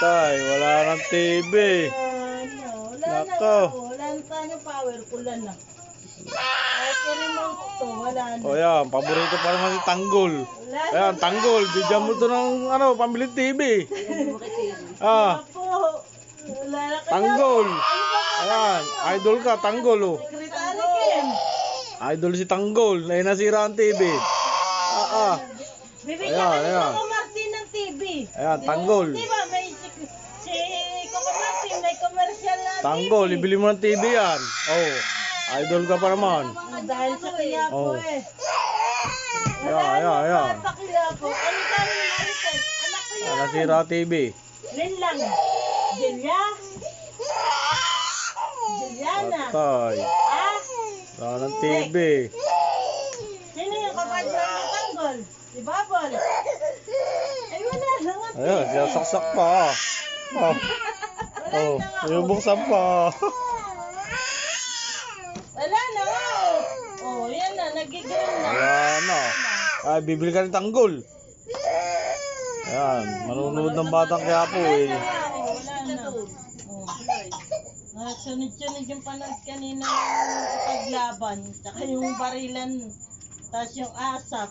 Tay, wala nang TV. Nako. Wala na tayong power. Kulan na. O yan, paborito pa naman si Tanggol. Ayan, Tanggol, bigyan mo to ng ano, pambili TV. Ah. Tanggol. Ayan, idol ka, Tanggol oh. Idol si Tanggol, na nasira ang TV. Ah, ah. Bibigyan Ayan, ka. Coco Martin ng TV. Ayan, Tanggol. Di ba may si, si Coco Martin may commercial na Tanggol, ibili mo ng TV yan. Oh, idol ka pa naman. Ah, Dahil sa Quiapo Oh. eh. Wala ayan, na ayan. pa sa Quiapo. Ano marites? Anak ko Ah, yan. nasira TV. Lin lang. Jelia. Juliana. Patay. Ah, Wala ng TV. sino yung kapadra ng tanggol? Si Babol. Ay, wala na nga. Ayan, sinasaksak pa. ah. Oh, Wala oh, na yung buksan pa. Wala na. Oh, yan na. Nagigil na. Wala na. Ay, bibili ka ng tanggol. Ayan, manunood ng batang kaya po Wala eh. na nga. Oh, wala na. Oh. Nasunod-sunod yung panood kanina ng paglaban. Tsaka yung barilan. Tapos yung asap.